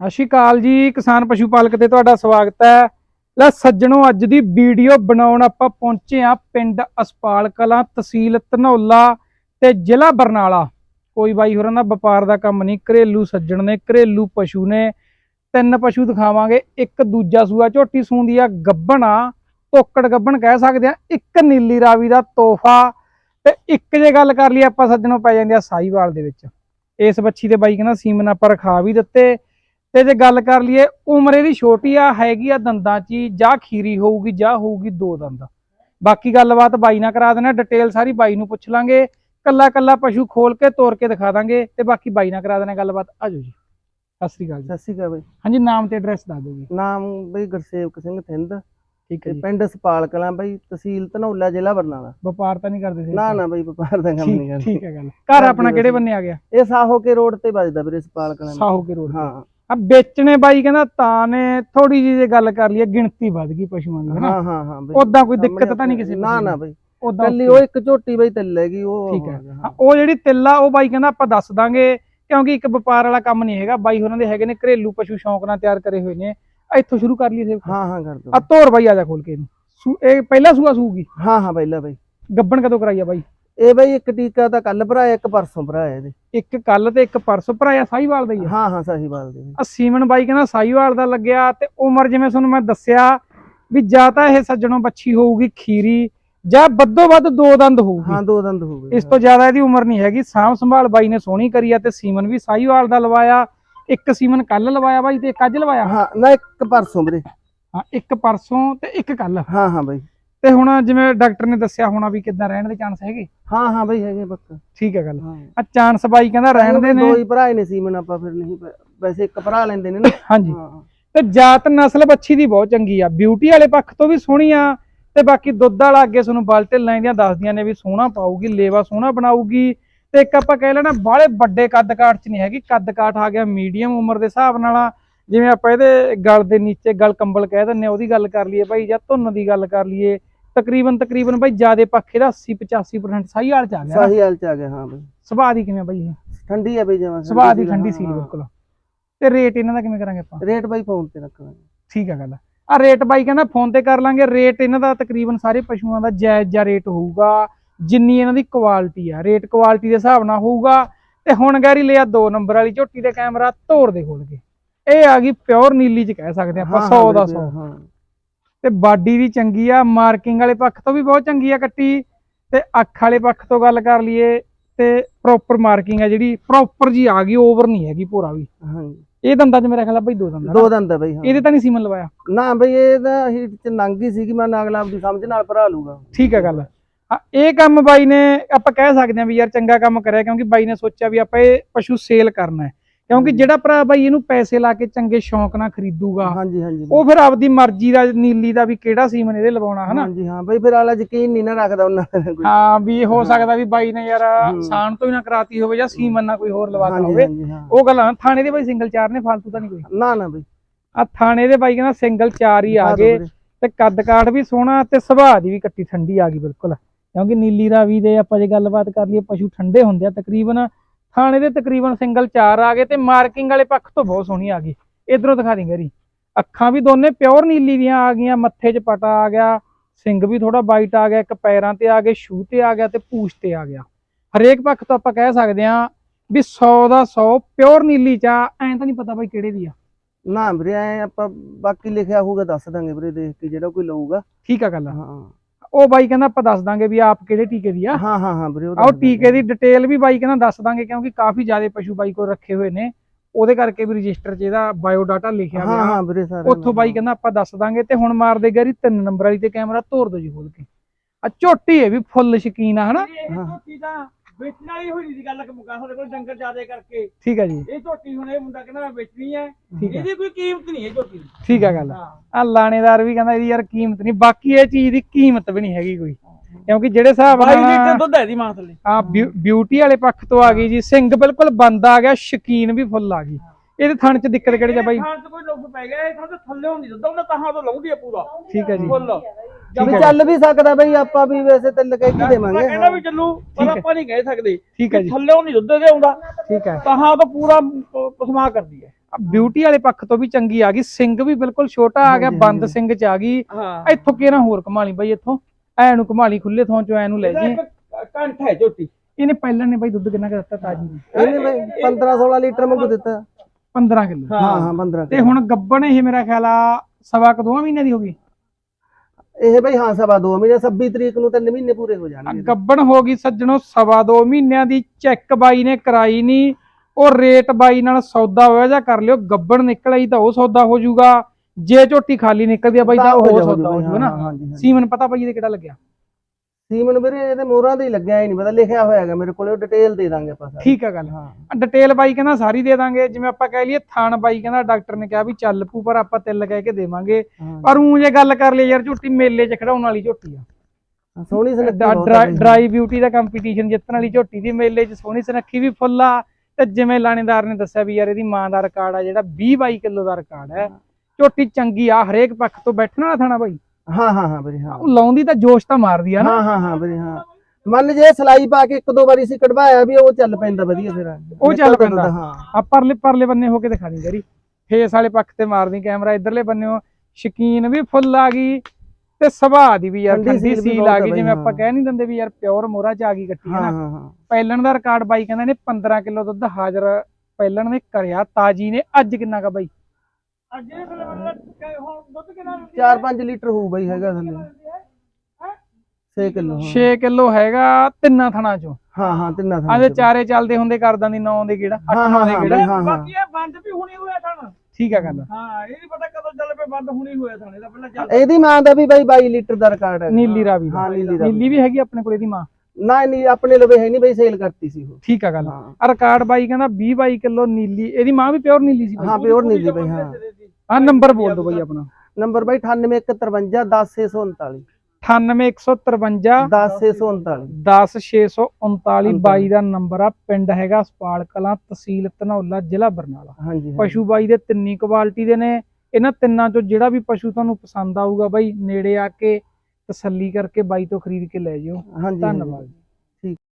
ਸਤਿ ਸ਼੍ਰੀ ਅਕਾਲ ਜੀ, ਕਿਸਾਨ ਪਸ਼ੂ ਪਾਲਕ ਤੇ ਤੁਹਾਡਾ ਸਵਾਗਤ ਹੈ। ਲੈ ਸੱਜਣੋ, ਅੱਜ ਦੀ ਵੀਡੀਓ ਬਣਾਉਣ ਆਪਾਂ ਪਹੁੰਚੇ ਆ ਪਿੰਡ ਅਸਪਾਲ ਕਲਾਂ, ਤਹਿਸੀਲ ਧਨੌਲਾ ਤੇ ਜ਼ਿਲ੍ਹਾ ਬਰਨਾਲਾ। ਕੋਈ ਬਾਈ ਹੋਰਾਂ ਦਾ ਵਪਾਰ ਦਾ ਕੰਮ ਨਹੀਂ, ਘਰੇਲੂ ਸੱਜਣ ਨੇ, ਘਰੇਲੂ ਪਸ਼ੂ ਨੇ। ਤਿੰਨ ਪਸ਼ੂ ਦਿਖਾਵਾਂਗੇ, ਇੱਕ ਦੂਜਾ ਸੂਆ, ਝੋਟੀ ਸੂੰਦੀ ਆ ਗੱਬਣਾ ਤੋਕੜ ਗੱਬਣ ਕਹਿ ਸਕਦੇ ਆ, ਇੱਕ ਨੀਲੀ ਰਾਵੀ ਦਾ ਤੋਹਫਾ ਤੇ ਇੱਕ ਜੇ ਗੱਲ ਕਰ ਲਈ ਆਪਾਂ ਸੱਜਣੋਂ ਪੈ ਜਾਂਦੇ ਆ ਸਾਈਵਾਲ ਦੇ ਵਿੱਚ। ਇਸ ਬੱਚੀ ਦੇ ਬਾਈ ਕਹਿੰਦਾ ਸੀਮਨ ਆਪਾਂ ਰਖਾ ਵੀ ਦਿੱਤੇ ਤੇ ਜੇ ਗੱਲ ਕਰ ਲਈਏ ਉਮਰ ਇਹਦੀ ਛੋਟੀ ਆ ਹੈਗੀ ਆ ਦੰਦਾਂ 'ਚ ਜਾਂ ਖੀਰੀ ਹੋਊਗੀ ਜਾਂ ਹੋਊਗੀ ਦੋ ਦੰਦ। ਬਾਕੀ ਗੱਲਬਾਤ ਬਾਈ ਨਾਲ ਕਰਾ ਦੇਣਾ ਡਿਟੇਲ ਸਾਰੀ ਬਾਈ ਨੂੰ ਪੁੱਛ ਲਾਂਗੇ। ਕੱਲਾ ਕੱਲਾ ਪਸ਼ੂ ਖੋਲ ਕੇ ਤੋੜ ਕੇ ਦਿਖਾ ਦਾਂਗੇ ਤੇ ਬਾਕੀ ਬਾਈ ਨਾਲ ਕਰਾ ਦੇਣਾ ਗੱਲਬਾਤ। ਆਜੋ ਜੀ। ਸਤਿ ਸ੍ਰੀ ਅਕਾਲ ਜੀ। ਸਤਿ ਸ਼੍ਰੀ ਅਕਾਲ ਬਈ। ਹਾਂਜੀ ਨਾਮ ਤੇ ਐਡਰੈਸ ਦੱਸ ਦਿਓ ਜੀ। ਨਾਮ ਬਈ ਗੁਰਸੇਵਕ ਸਿੰਘ ਥਿੰਦ। ਠੀਕ ਹੈ ਜੀ। ਪਿੰਡ ਸਪਾਲ ਕਲਾਂ ਬਈ ਤਹਿਸੀਲ ਧਨੌਲਾ ਜ਼ਿਲ੍ਹਾ ਬਰਨਾਲਾ। ਵਪਾਰ ਤਾਂ ਨਹੀਂ ਕਰਦੇ ਸੀ ਨਾ ਨਾ ਬਈ ਵਪਾਰ ਦਾ ਕੰਮ ਨਹੀਂ ਕਰਦੇ। ਠੀਕ ਹੈ ਗੱਲ। ਘਰ ਆਪਣਾ ਕਿਹੜੇ ਬੰਨੇ ਆ ਗਿਆ? ਇਹ ਸਾਹੋ ਕੇ ਰੋਡ ਤੇ ਵੱਜਦਾ ਵੀਰੇ ਸਪਾਲ ਕਲਾਂ ਸਾਹੋ ਕੇ ਰੋਡ ਹਾਂ। ਆ ਵੇਚਣੇ ਬਾਈ ਕਹਿੰਦਾ ਤਾਂ ਨੇ ਥੋੜੀ ਜਿਹੀ ਜੇ ਗੱਲ ਕਰ ਲਈਏ ਗਿਣਤੀ ਵੱਧ ਗਈ ਪਸ਼ੂਆਂ ਦੀ ਹਾਂ ਹਾਂ ਹਾਂ ਬਈ ਉਦਾਂ ਕੋਈ ਦਿੱਕਤ ਤਾਂ ਨਹੀਂ ਕਿਸੇ ਨਾ ਨਾ? ਬਈ। ਉਦਾਂ ਕੱਲੀ। ਉਹ ਇੱਕ ਝੋਟੀ ਬਈ ਤੱਲੇਗੀ ਉਹ ਠੀਕ ਹੈ। ਉਹ ਜਿਹੜੀ ਤਿੱਲ ਆ ਉਹ ਬਾਈ ਕਹਿੰਦਾ ਆਪਾਂ ਦੱਸ ਦਾਂਗੇ ਕਿਉਂਕਿ ਇੱਕ ਵਪਾਰ ਵਾਲਾ ਕੰਮ ਨਹੀਂ ਹੈਗਾ। ਬਾਈ ਹੋਰਾਂ ਦੇ ਹੈਗੇ ਨੇ ਘਰੇਲੂ ਪਸ਼ੂ ਸ਼ੌਂਕ ਨਾਲ ਤਿਆਰ ਕਰੇ ਹੋਏ ਨੇ। ਇੱਥੋਂ ਸ਼ੁਰੂ ਕਰ ਲਈਏ ਸੇਵਕ ਹਾਂ ਹਾਂ ਕਰ ਦੋ ਆ ਤੋਰ ਬਾਈ ਆ ਜਾ ਖੋਲ ਕੇ ਇਹਨੂੰ। ਇਹ ਪਹਿਲਾ ਸੂਆ ਸੂਗੀ? ਹਾਂ ਹਾਂ ਪਹਿਲਾਂ ਬਈ। ਗੱਬਣ ਕਦੋਂ ਕਰਾਈ ਆ ਬਾਈ? ਇਹ ਬਈ ਇੱਕ ਟੀਕਾ ਤਾਂ ਕੱਲ ਭਰਾਇਆ ਇੱਕ ਪਰਸੋਂ ਭਰਾਇਆ ਇਹਦੇ। ਇੱਕ ਕੱਲ ਤੇ ਇੱਕ ਪਰਸੋਂ ਭਰਾਇਆ ਸਾਈਵਾਲ ਦਾ ਹੀ ਆ? ਹਾਂ ਹਾਂ ਸਾਹੀਵਾਲ ਦੇ ਆ ਸੀਮਨ ਬਾਈ ਕਹਿੰਦਾ ਸਾਈਵਾਲ ਦਾ ਲੱਗਿਆ ਤੇ ਉਮਰ ਜਿਵੇਂ ਤੁਹਾਨੂੰ ਮੈਂ ਦੱਸਿਆ ਵੀ ਜਾਂ ਤਾਂ ਇਹ ਸੱਜਣੋਂ ਬੱਚੀ ਹੋਊਗੀ ਖੀਰੀ ਜਾਂ ਵੱਧੋ ਵੱਧ ਦੋ ਦੰਦ ਹੋਊਗੀ। ਹਾਂ ਦੋ ਦੰਦ ਹੋ ਗਏ ਇਸ ਤੋਂ ਜ਼ਿਆਦਾ ਇਹਦੀ ਉਮਰ ਨਹੀਂ ਹੈਗੀ। ਸਾਂਭ ਸੰਭਾਲ ਬਾਈ ਨੇ ਸੋਹਣੀ ਕਰੀ ਆ ਤੇ ਸੀਮਨ ਵੀ ਸਾਈਵਾਲ ਦਾ ਲਵਾਇਆ। ਇੱਕ ਸੀਮਨ ਕੱਲ ਲਵਾਇਆ ਬਾਈ ਤੇ ਇੱਕ ਅੱਜ ਲਵਾਇਆ। ਹਾਂ ਨਾ ਇੱਕ ਪਰਸੋਂ ਵੀਰੇ। ਹਾਂ ਇੱਕ ਪਰਸੋਂ ਤੇ ਇੱਕ ਕੱਲ ਹਾਂ ਹਾਂ ਬਈ। ਤੇ ਹੁਣ ਜਿਵੇਂ ਡਾਕਟਰ ਨੇ ਦੱਸਿਆ ਹੋਣਾ ਵੀ ਕਿੱਦਾਂ ਰਹਿਣ ਦੇ ਚਾਂਸ ਹੈਗੇ? ਹਾਂ ਹਾਂ ਬਈ ਹੈਗੇ ਪੱਕਾ। ਠੀਕ ਹੈ ਗੱਲ। ਹਾਂ। ਆ ਚਾਂਸ ਬਾਈ ਕਹਿੰਦਾ ਰਹਿਣ ਦੇ ਨੇ। ਦੋ ਹੀ ਭਰਾ ਨੇ ਸੀਮਨ ਆਪਾਂ ਫਿਰ ਨਹੀਂ ਵੈਸੇ ਇੱਕ ਭਰਾ ਲੈਂਦੇ ਨੇ ਨਾ। ਹਾਂਜੀ। ਤੇ ਜਾਤ ਨਸਲ ਬੱਚੀ ਦੀ ਬਹੁਤ ਚੰਗੀ ਆ। ਬਿਊਟੀ ਵਾਲੇ ਪੱਖ ਤੋਂ ਵੀ ਸੋਹਣੀ ਆ ਤੇ ਬਾਕੀ ਦੁੱਧ ਵਾਲਾ ਅੱਗੇ ਤੁਹਾਨੂੰ ਬਲਟੇ ਲੈਂਦੀਆਂ ਦੱਸਦੀਆਂ ਨੇ ਵੀ ਸੋਹਣਾ ਪਾਊਗੀ ਲੇਵਾ ਸੋਹਣਾ ਬਣਾਊਗੀ। ਤੇ ਇੱਕ ਆਪਾਂ ਕਹਿ ਲੈਣਾ ਬਾਹਲੇ ਵੱਡੇ ਕੱਦ ਕਾਠ ਚ ਨਹੀਂ ਹੈਗੀ ਕੱਦ ਕਾਠ ਆ ਗਿਆ ਮੀਡੀਅਮ ਉਮਰ ਦੇ ਹਿਸਾਬ ਨਾਲ। ਜਿਵੇਂ ਆਪਾਂ ਇਹਦੇ ਗਲ ਦੇ ਨੀਚੇ ਗਲ ਕੰਬਲ ਕਹਿ ਦਿੰਨੇ ਉਹਦੀ ਗੱਲ ਕਰ ਲਈਏ ਭਾਈ ਜਾਂ ਧੁੰਨ ਦੀ ਗੱਲ ਕਰ ਲਈਏ। ਤਕਰੀਬਨ ਤਕਰੀਬਨ ਭਾਈ ਜਿਆਦੇ ਪੱਖੇ ਦਾ 80 85% ਸਹੀ ਹਾਲ ਚ ਆ ਗਿਆ। ਸਾਹੀ ਹਾਲ ਚ ਆ ਗਿਆ ਹਾਂ ਬਈ। ਸੁਭਾਅ ਦੀ ਕਿਵੇਂ ਬਾਈ ਇਹ? ਠੰਡੀ ਆ ਬਈ ਜਮਾ ਸੁਭਾਅ ਦੀ ਠੰਡੀ ਸੀ ਬਿਲਕੁਲ। ਤੇ ਰੇਟ ਇਹਨਾਂ ਦਾ ਕਿਵੇਂ ਕਰਾਂਗੇ ਆਪਾਂ? ਰੇਟ ਬਾਈ ਫੋਨ ਤੇ ਰੱਖਣਾ ਠੀਕ ਆ ਗੱਲ। ਆ ਰੇਟ ਬਾਈ ਕਹਿੰਦਾ ਫੋਨ ਤੇ ਕਰ ਲਾਂਗੇ ਰੇਟ ਇਹਨਾਂ ਦਾ ਤਕਰੀਬਨ ਸਾਰੇ ਪਸ਼ੂਆਂ ਦਾ ਜਾਇਜ਼ ਜਿਹਾ ਰੇਟ ਹੋਊਗਾ ਜਿੰਨੀ ਇਹਨਾਂ ਦੀ ਕੁਆਲਿਟੀ ਆ। ਰੇਟ ਕੁਆਲਿਟੀ ਦੇ ਹਿਸਾਬ ਨਾਲ ਹੋਊਗਾ। ਤੇ ਹੁਣ ਗੈਰੀ ਲਿਆ 2 ਨੰਬਰ ਵਾਲੀ ਝੋਟੀ ਦੇ ਕੈਮਰਾ ਤੋੜ ਦੇ ਖੋਲ ਕੇ। ਇਹ ਆ ਗਈ ਪਿਓਰ ਨੀਲੀ ਚ ਕਹਿ ਸਕਦੇ ਆਪਾਂ 100 ਦਾ 100 ਹਾਂ। ਤੇ ਬਾਡੀ ਵੀ ਚੰਗੀ ਆ ਮਾਰਕਿੰਗ ਵਾਲੇ ਪੱਖ ਤੋਂ ਵੀ ਬਹੁਤ ਚੰਗੀ ਆ ਕੱਟੀ। ਤੇ ਅੱਖ ਵਾਲੇ ਪੱਖ ਤੋਂ ਗੱਲ ਕਰ ਲਈਏ ਤੇ ਪ੍ਰੋਪਰ ਮਾਰਕਿੰਗ ਆ ਜਿਹੜੀ ਪ੍ਰੋਪਰ ਜੀ ਆ ਗਈ ਓਵਰ ਨਹੀਂ ਹੈਗੀ ਪੂਰਾ ਵੀ। ਹਾਂ ਇਹ ਦੰਦਾਂ 'ਚ ਮੇਰਾ ਖਿਆਲ ਆ ਬਈ ਦੋ ਦੰਦਾਂ ਦੋ ਦੰਦ ਆ ਬਈ ਹਾਂ। ਇਹਦੇ ਤਾਂ ਨਹੀਂ ਸੀਮਨ ਲਵਾਇਆ। ਨਾ ਬਈ ਇਹ ਤਾਂ ਹੀਟ ਚ ਨੰਗੀ ਸੀਗੀ ਮੈਂ ਨਾਗਲਾ ਦੀ ਸਮਝ ਨਾਲ ਭਰਾ ਲੂਗਾ ਠੀਕ ਹੈ ਗੱਲ। ਇਹ ਕੰਮ ਬਾਈ ਨੇ ਆਪਾਂ ਕਹਿ ਸਕਦੇ ਹਾਂ ਵੀ ਯਾਰ ਚੰਗਾ ਕੰਮ ਕਰਿਆ ਕਿਉਂਕਿ ਬਾਈ ਨੇ ਸੋਚਿਆ ਵੀ ਆਪਾਂ ਇਹ ਪਸ਼ੂ ਸੇਲ ਕਰਨਾ ਹੈ। ਕਿਉਂਕਿ ਜਿਹੜਾ ਭਰਾ ਬਾਈ ਇਹਨੂੰ ਪੈਸੇ ਲਾ ਕੇ ਚੰਗੇ ਸ਼ੌਂਕ ਨਾਲ ਖਰੀਦੂਗਾ ਹਾਂਜੀ ਹਾਂਜੀ। ਉਹ ਫਿਰ ਆਪਦੀ ਮਰਜ਼ੀ ਦਾ ਨੀਲੀ ਦਾ ਵੀ ਕਿਹੜਾ ਸੀਮਨ ਇਹਦੇ ਲਵਾਉਣਾ ਹਨਾ? ਹਾਂਜੀ ਹਾਂ ਬਈ ਫਿਰ ਆਲਾ ਯਕੀਨ ਨਹੀਂ ਨਾ ਰੱਖਦਾ ਉਹਨਾਂ ਕੋਈ। ਹਾਂ ਵੀ ਹੋ ਸਕਦਾ ਵੀ ਬਾਈ ਨੇ ਯਾਰ। ਸਾਨ ਤੋਂ ਹੀ ਨਾ ਕਰਾਤੀ ਹੋਵੇ ਜਾਂ ਸੀਮਨ ਨਾਲ ਕੋਈ ਹੋਰ ਲਵਾਤਾ ਹੋਵੇ। ਉਹ ਗੱਲਾਂ ਥਾਣੇ ਦੇ ਬਾਈ ਸਿੰਗਲ ਚਾਰ ਨੇ ਫਾਲਤੂ ਤਾਂ ਨਹੀਂ ਕੋਈ? ਨਾ ਨਾ ਬਈ। ਆ ਥਾਣੇ ਦੇ ਬਾਈ ਕਹਿੰਦਾ ਸਿੰਗਲ ਚਾਰ ਹੀ ਆ ਗਏ। ਤੇ ਕੱਦ ਕਾਠ ਵੀ ਸੋਹਣਾ ਤੇ ਸੁਭਾਅ ਦੀ ਵੀ ਕੱਟੀ ਠੰਡੀ ਆ ਗਈ ਬਿਲਕੁਲ। ਕਿਉਂਕਿ ਨੀਲੀ ਰਾਵੀ ਦੇ ਆਪਾਂ ਜੇ ਗੱਲਬਾਤ ਕਰ ਲਈਏ ਪਸ਼ੂ ਠੰਡੇ ਹੁੰਦੇ ਆ ਤਕਰੀਬਨ ਥਾਣੇ ਦੇ ਤਕਰੀਬਨ ਸਿੰਗਲ ਚਾਰ ਆ ਗਏ ਤੇ ਮਾਰਕਿੰਗ ਵਾਲੇ ਪੱਖ ਤੋਂ ਬਹੁਤ ਸੋਹਣੀ ਆ ਗਈ। ਇਧਰੋਂ ਦਿਖਾ ਦੀ ਗਰੀ ਅੱਖਾਂ ਵੀ ਦੋਨੇ ਪਿਓਰ ਨੀਲੀ ਦੀਆਂ ਆ ਗਈਆਂ ਮੱਥੇ 'ਚ ਪਟਾ ਆ ਗਿਆ ਸਿੰਗ ਵੀ ਥੋੜਾ ਵਾਈਟ ਆ ਗਿਆ ਇੱਕ ਪੈਰਾਂ ਤੇ ਆ ਗਏ ਸ਼ੂ ਤੇ ਆ ਗਿਆ ਤੇ ਪੂਛ ਤੇ ਆ ਗਿਆ। ਹਰੇਕ ਪੱਖ ਤੋਂ ਆਪਾਂ ਕਹਿ ਸਕਦੇ ਆ ਵੀ 100 ਦਾ 100 ਪਿਓਰ ਨੀਲੀ ਚ ਆ ਐਂ ਤਾਂ ਨਹੀਂ ਪਤਾ ਬਾਈ ਕਿਹੜੇ ਦੀ ਆ। ਨਾ ਵੀਰੇ ਐ ਆਪਾਂ ਬਾਕੀ ਲਿਖਿਆ ਹੋਊਗਾ ਦੱਸ ਦਾਂਗੇ ਵੀਰੇ ਦੇਖ ਕੇ ਜਿਹੜਾ ਕੋਈ ਲਊਗਾ। ਠੀਕ ਆ ਗੱਲ ਹਾਂ। ਉਹ ਬਾਈ ਕਹਿੰਦਾ ਆਪਾਂ ਦੱਸ ਦਾਂਗੇ ਵੀ ਆਪ ਕਿਹੜੇ ਟੀਕੇ ਦੀ ਆ। ਹਾਂ ਹਾਂ ਹਾਂ ਵੀਰੇ ਉਹ। ਟੀਕੇ ਦੀ ਡਿਟੇਲ ਵੀ ਬਾਈ ਕਹਿੰਦਾ ਦੱਸ ਦਾਂਗੇ ਕਿਉਂਕਿ ਕਾਫੀ ਜ਼ਿਆਦਾ ਪਸ਼ੂ ਬਾਈ ਕੋਲ ਰੱਖੇ ਹੋਏ ਨੇ। ਉਹਦੇ ਕਰਕੇ ਵੀ ਰਜਿਸਟਰ 'ਚ ਇਹਦਾ ਬਾਇਓ ਡਾਟਾ ਲਿਖਿਆ ਹਾਂ ਗਿਆ ਹਾਂ ਵੀਰੇ ਸਾਰੇ ਉੱਥੋਂ ਬਾਈ ਕਹਿੰਦਾ ਆਪਾਂ ਦੱਸ ਦਾਂਗੇ ਤੇ ਹੁਣ ਮਾਰਦੇ ਗਰੀ ਤਿੰਨ ਨੰਬਰ ਵਾਲੀ ਤੇ ਕੈਮਰਾ ਤੋੜ ਦੋ ਜੀ ਖੋਲ ਕੇ। ਆ ਝੋਟੀ ਹੈ ਵੀ ਫੁੱਲ ਸ਼ਕੀਨ ਆ ਹਨਾ? ਇਹ ਝੋਟੀ ਤਾਂ ਵੇਚਣ ਵਾਲੀ ਹੋਈ ਦੀ ਗੱਲ ਕਿ ਮੁਕਾ ਸਾਡੇ ਕੋਲ ਡੰਗਰ ਜ਼ਿਆਦੇ ਕਰਕੇ। ਠੀਕ ਹੈ ਜੀ। ਇਹ ਝੋਟੀ ਹੁਣ ਇਹ ਮੁੰਡਾ ਕਹਿੰਦਾ ਮੈਂ ਵੇਚਣੀ ਹੈ ਠੀਕ ਹੈ ਇਹਦੀ ਕੋਈ ਕੀਮਤ ਨਹੀਂ ਹੈ ਝੋਟੀ ਦੀ। ਠੀਕ ਹੈ ਗੱਲ। ਹਾਂ। ਆ ਲਾਣੇਦਾਰ ਵੀ ਕਹਿੰਦਾ ਇਹਦੀ ਯਾਰ ਕੀਮਤ ਨਹੀਂ ਬਾਕੀ ਇਹ ਚੀਜ਼ ਦੀ ਕੀਮਤ ਵੀ ਨਹੀਂ ਹੈਗੀ ਕੋਈ। ਕਿਉਂਕਿ ਜਿਹੜੇ ਹਿਸਾਬ 22 ਲੀਟਰ ਨਾਲ ਦੁੱਧ ਹੈ ਦੀ ਮਾਂ ਥੱਲੇ। ਆ ਬਿਊਟੀ ਵਾਲੇ ਪੱਖ ਤੋਂ ਆ ਗਈ ਜੀ ਸਿੰਘ ਬਿਲਕੁਲ ਬੰਦ ਆ ਗਿਆ ਸ਼ਕੀਨ ਵੀ ਫੁੱਲ ਆ ਗਈ। ਇਹਦੇ ਥਣ 'ਚ ਦਿੱਕਤ ਕਿਹੜੀ ਆ ਬਾਈ? ਥਾਂ ਚ ਕੋਈ ਲੁੱਕ ਪੈ ਗਿਆ ਇਹ ਤੇ ਥੱਲੇ ਹੁੰਦੀ ਦੁੱਧ ਉਹਨੇ ਤਾਹਾਂ ਤੋਂ ਲਾਉਂਦੀ ਆ ਪੂਰਾ। ਠੀਕ ਹੈ ਜੀ। ਫੁੱਲ। ਵੀ ਹੈ ਚੱਲ ਵੀ ਸਕਦਾ ਬਈ ਆਪਾਂ ਵੀ ਵੈਸੇ ਤੇ ਲਗਾ ਕੇ ਦੇਵਾਂਗੇ। ਕਹਿੰਦਾ ਵੀ ਚੱਲੂ ਪਰ ਹੈ। ਆਪਾਂ ਨਹੀਂ ਕਹਿ ਸਕਦੇ ਠੀਕ ਹੈ ਜੀ। ਥੱਲੇ ਨਹੀਂ ਦੁੱਧ ਦੇ ਆਉਂਦਾ। ਠੀਕ ਹੈ ਤਾਹਾਂ ਤੋਂ ਪੂਰਾ ਪਸਮਾ ਕਰਦੀ ਹੈ ਬਿਊਟੀ ਵਾਲੇ ਪੱਖ ਤੋਂ ਵੀ ਚੰਗੀ ਆ ਗਈ। ਸਿੰਘ ਵੀ ਬਿਲਕੁਲ ਛੋਟਾ ਆ ਗਿਆ ਬੰਦ। ਸਿੰਘ ਚ ਆ ਗਈ। ਹਾਂ। ਇੱਥੋਂ ਕਿਹੜਾ ਹੋਰ ਕਮਾ ਲਈ ਬਾਈ ਇੱਥੋਂ? ਐ ਨੂੰ ਕਮਾ ਲਈ ਖੁੱਲੇ ਥਾਂ ਚੋਂ ਐ ਨੂੰ ਲੈ ਜੀ। ਕੰਠ ਹੈ ਝੋਟੀ। ਇਹਨੇ ਪਹਿਲਾਂ ਨੇ ਬਾਈ ਦੁੱਧ ਕਿੰਨਾ ਕੁ ਦਿੱਤਾ ਤਾਜੀ ਨੇ। ਇਹਨੇ ਬਈ 15 16 ਲੀਟਰ ਮੰਗੂ ਦਿੱਤਾ। 15 ਕਿਲੋ। ਹਾਂ। ਹਾਂ 15 ਤੇ ਹੁਣ ਗੱਬਣ ਇਹ ਮੇਰਾ ਖਿਆਲ ਆ ਸਵਾ ਕੁ ਦੋਵਾਂ ਮਹੀਨੇ ਦੀ ਹੋ ਗਈ। ਇਹ ਬਈ ਹਾਂ ਸਵਾ 2 ਮਹੀਨੇ 26 ਤਰੀਕ ਨੂੰ ਤਿੰਨ ਮਹੀਨੇ ਪੂਰੇ ਹੋ ਜਾਣਗੇ। ਗੱਬਣ ਹੋ ਗਈ ਸੱਜਣੋ ਸਵਾ ਦੋ ਮਹੀਨਿਆਂ ਦੀ ਚੈੱਕ ਬਾਈ ਨੇ ਕਰਾਈ ਨਹੀਂ। ਉਹ ਰੇਟ ਬਾਈ ਨਾਲ ਸੌਦਾ ਹੋਇਆ ਜਾਂ ਕਰ ਲਿਓ ਗੱਬਣ ਨਿਕਲ ਆਈ ਤਾਂ ਉਹ ਸੌਦਾ ਹੋ ਜਾਊਗਾ। ਜੇ ਝੋਟੀ ਖਾਲੀ ਨਿਕਲਦੀ ਆ ਬਾਈ ਤਾਂ ਉਹ ਸੌਦਾ ਹੋ ਜਾਊਗਾ ਨਾ। ਸੀਮਨ ਪਤਾ ਬਾਈ ਇਹਦੇ ਕਿਹੜਾ ਲੱਗਿਆ? ਸੀਮਨ ਵੀਰੇ ਇਹਦੇ ਮੋਹਰਾਂ ਤੇ ਹੀ ਲੱਗਿਆ ਹੀ ਨਹੀਂ ਪਤਾ ਲਿਖਿਆ ਹੋਇਆ ਹੈਗਾ ਮੇਰੇ ਕੋਲੇ ਉਹ ਡਿਟੇਲ ਦੇ ਦਾਂਗੇ ਆਪਾਂ ਸਾਰੀ। ਠੀਕ ਆ ਗੱਲ ਹਾਂ। ਡਿਟੇਲ ਬਾਈ ਕਹਿੰਦਾ ਸਾਰੀ ਦੇ ਦਾਂਗੇ ਜਿਵੇਂ ਆਪਾਂ ਕਹਿ ਲਈਏ ਥਾਣ ਬਾਈ ਕਹਿੰਦਾ ਡਾਕਟਰ ਨੇ ਕਿਹਾ ਵੀ ਚੱਲ ਪੂ ਪਰ ਆਪਾਂ ਤਿੱਲ ਕਹਿ ਕੇ ਦੇਵਾਂਗੇ। ਪਰ ਉਹ ਜੇ ਗੱਲ ਕਰ ਲਈ ਯਾਰ ਝੋਟੀ ਮੇਲੇ 'ਚ ਖੜਾਉਣ ਵਾਲੀ ਝੋਟੀ ਆ। ਸੋਹਣੀ ਆ ਡਰਾਈ ਬਈ। ਡਰਾਈ ਬਿਊਟੀ ਦਾ ਕੰਪੀਟੀਸ਼ਨ ਜਿੱਤਣ ਵਾਲੀ ਝੋਟੀ ਦੀ ਮੇਲੇ 'ਚ ਸੋਹਣੀ ਸੁਨੱਖੀ ਵੀ ਫੁੱਲ ਆ। ਤੇ ਜਿਵੇਂ ਲਾਣੇਦਾਰ ਨੇ ਦੱਸਿਆ ਵੀ ਯਾਰ ਇਹਦੀ ਮਾਂ ਦਾ ਰਿਕਾਰਡ ਆ ਜਿਹੜਾ 20 22 ਕਿਲੋ ਦਾ ਰਿਕਾਰਡ ਹੈ। ਝੋਟੀ ਚੰਗੀ ਆ ਹਰੇਕ ਪੱਖ ਤੋਂ ਬੈਠਣ ਵਾਲਾ ਥਾਣਾ ਬਾਈ। ਹਾਂ ਹਾਂ ਹਾਂ ਵੀਰੇ ਹਾਂ। ਉਹ ਲਾਉਂਦੀ ਤਾਂ ਜੋਸ਼ ਤਾਂ ਮਾਰਦੀ ਆ ਨਾ। ਹਾਂ ਹਾਂ ਹਾਂ ਵੀਰੇ ਹਾਂ। ਮੰਨ ਜੇ ਸਲਾਈ ਪਾ ਕੇ ਇੱਕ ਦੋ ਵਾਰੀ ਸੀ ਕਢਵਾਇਆ ਵੀ ਉਹ ਚੱਲ ਪੈਂਦਾ ਵਧੀਆ ਫਿਰ। ਉਹ ਚੱਲ ਪੈਂਦਾ। ਹਾਂ। ਆ ਪਰਲੇ ਪਰਲੇ ਬੰਨੇ ਹੋ ਕੇ ਦਿਖਾ ਦੀ ਜਰੀ ਫੇਸ ਵਾਲੇ ਪੱਖ ਤੇ ਮਾਰਦੀ ਕੈਮਰਾ ਇਧਰਲੇ ਬੰਨਿਓ ਸ਼ਕੀਨ ਵੀ ਫੁੱਲ ਆ ਗਈ ਤੇ ਸੁਭਾਅ ਦੀ ਵੀ ਯਾਰ ਠੰਡੀ ਸੀਲ ਆ ਗਈ ਜਿਵੇਂ ਆਪਾਂ। ਕਹਿ ਨਹੀਂ ਦਿੰਦੇ ਵੀ ਯਾਰ ਪਿਓਰ ਮੋਰਾ ਚ ਆ ਗਈ ਕੱਟੀ ਹੈ ਨਾ। ਦਾ ਰਿਕਾਰਡ ਬਾਈ ਕਹਿੰਦਾ ਨੇ 15 ਕਿਲੋ ਦੁੱਧ ਹਾਜ਼ਰ ਪਹਿਲਣ ਨੇ ਕਰਿਆ ਤਾਜੀ ਨੇ। ਅੱਜ ਕਿੰਨਾ ਕਾ ਬਾਈ? ਅੱਜ ਇਹ ਫਿਰ ਮਤਲਬ ਹੁਣ ਦੁੱਧ ਕਿੰਨਾ ਦਿੰਦੀ 4-5 ਲੀਟਰ ਹੋਊ ਬਈ ਹੈਗਾ ਥੱਲੇ। 6 ਕਿਲੋ 6 ਕਿਲੋ ਹੈਗਾ ਤਿੰਨਾਂ ਥਣਾ ਚੋਂ। ਹਾਂ ਹਾਂ ਤਿੰਨਾਂ ਥਾਂ ਆਦੇ ਚਾਰੇ ਚੱਲਦੇ ਹੁੰਦੇ ਕਰਦਾਂ ਦੀ 9 ਦੇ ਕਿਹੜਾ 8 ਹਾਂ 9 ਹਾਂ ਦੇ ਕਿਹੜਾ ਬਾਕੀ ਇਹ ਬੰਦ ਵੀ ਹੁਣੀ ਹੋਇਆ ਥਣ। ਠੀਕ ਆ ਗੱਲ। ਹਾਂ ਇਹ ਨਹੀਂ ਪਤਾ ਕਦੋਂ ਚੱਲ ਪਏ ਬੰਦ ਹੁਣੀ ਹੋਇਆ ਥਣ ਇਹਦਾ ਪਹਿਲਾਂ ਚੱਲ ਇਹਦੀ ਮਾਂ ਦਾ ਵੀ ਬਾਈ 22 ਲੀਟਰ ਦਾ ਰਿਕਾਰਡ ਹੈ ਨੀਲੀ ਰਾਵੀ ਦਾ। ਹਾਂ ਨੀਲੀ ਰਾਵੀ। ਨੀਲੀ ਵੀ ਹੈਗੀ ਆਪਣੇ ਕੋਲ ਇਹਦੀ ਮਾਂ? ਨਾ ਨਹੀਂ ਆਪਣੇ ਲਵੇ ਹੈ ਨਹੀਂ ਬਈ ਸੇਲ ਕਰਤੀ ਸੀ ਉਹ। ਠੀਕ ਆ ਗੱਲ। ਆ ਰਿਕਾਰਡ ਬਾਈ ਕਹਿੰਦਾ 20 22 ਕਿਲੋ ਨੀਲੀ ਇਹਦੀ ਮਾਂ ਵੀ ਪਿਓਰ ਨੀਲੀ ਸੀ ਹਾਂ ਪਿਓਰ ਨੀਲੀ ਬਈ ਹਾਂ। ਆ ਨੰਬਰ ਬੋਲ ਦਿਓ ਬਾਈ ਆਪਣਾ। ਨੰਬਰ ਬਾਈ 9853 10639 98153 10639 10639 ਬਾਈ ਦਾ ਨੰਬਰ ਆ ਪਿੰਡ ਹੈਗਾ ਸਪਾਲ ਕਲਾਂ ਤਹਿਸੀਲ ਧਨੌਲਾ ਜ਼ਿਲ੍ਹਾ ਬਰਨਾਲਾ। ਹਾਂਜੀ। ਪਸ਼ੂ ਬਾਈ ਦੇ ਤਿੰਨੀ ਕੁਆਲਿਟੀ ਦੇ ਨੇ। ਇਹਨਾਂ ਤਿੰਨਾਂ ਚੋਂ ਜਿਹੜਾ ਵੀ ਪਸ਼ੂ ਤੁਹਾਨੂੰ ਪਸੰਦ ਆਊਗਾ ਬਾਈ ਨੇੜੇ ਆ ਕੇ ਤਸੱਲੀ ਕਰਕੇ ਬਾਈ ਤੋਂ ਖਰੀਦ ਕੇ ਲੈ ਜਿਓ। ਧੰਨਵਾਦ।